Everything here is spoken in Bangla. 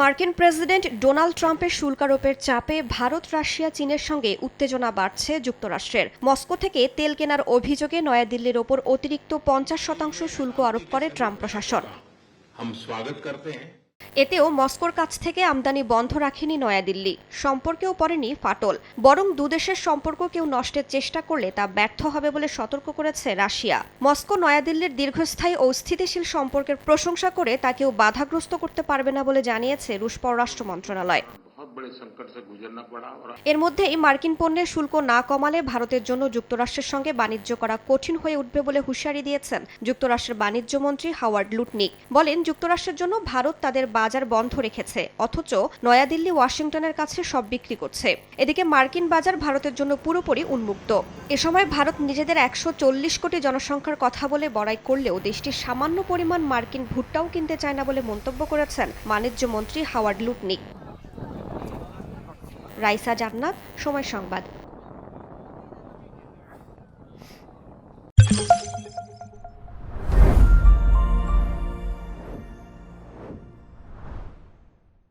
মার্কিন প্রেসিডেন্ট ডোনাল্ড ট্রাম্পের শুল্কারোপের চাপে ভারত রাশিয়া চীনের সঙ্গে উত্তেজনা বাড়ছে যুক্তরাষ্ট্রের। মস্কো থেকে তেল কেনার অভিযোগে নয়াদিল্লির ওপর অতিরিক্ত পঞ্চাশ শতাংশ শুল্ক আরোপ করে ট্রাম্প প্রশাসন। এতেও মস্কোর কাছ থেকে আমদানি বন্ধ রাখেনি নয়াদিল্লি। সম্পর্কেও পড়েনি ফাটল। বরং দুদেশের সম্পর্ক কেউ নষ্টের চেষ্টা করলে তা ব্যর্থ হবে বলে সতর্ক করেছে রাশিয়া। মস্কো নয়াদিল্লির দীর্ঘস্থায়ী ও স্থিতিশীল সম্পর্কের প্রশংসা করে তা কেউ বাধাগ্রস্ত করতে পারবে না বলে জানিয়েছে রুশ পররাষ্ট্র মন্ত্রণালয়। এর মধ্যেই মার্কিন পণ্যের শুল্ক না কমালে ভারতের জন্য যুক্তরাষ্ট্রের সঙ্গে বাণিজ্য করা কঠিন হয়ে উঠবে বলে হুঁশিয়ারি দিয়েছেন যুক্তরাষ্ট্রের বাণিজ্য মন্ত্রী হাওয়ার্ড লুটনিক। বলেন, যুক্তরাষ্ট্রের জন্য ভারত তাদের বাজার বন্ধ রেখেছে, অথচ নয়াদিল্লি, ওয়াশিংটনের কাছে সব বিক্রি করছে। এদিকে মার্কিন বাজার ভারতের জন্য পুরোপুরি উন্মুক্ত। এ সময় ভারত নিজেদের একশো চল্লিশ কোটি জনসংখ্যার কথা বলে বড়াই করলেও দেশটির সামান্য পরিমাণ মার্কিন ভুট্টাও কিনতে চায় না বলে মন্তব্য করেছেন বাণিজ্য মন্ত্রী হাওয়ার্ড লুটনিক। রাইসা জান্নাত সময় সংবাদ।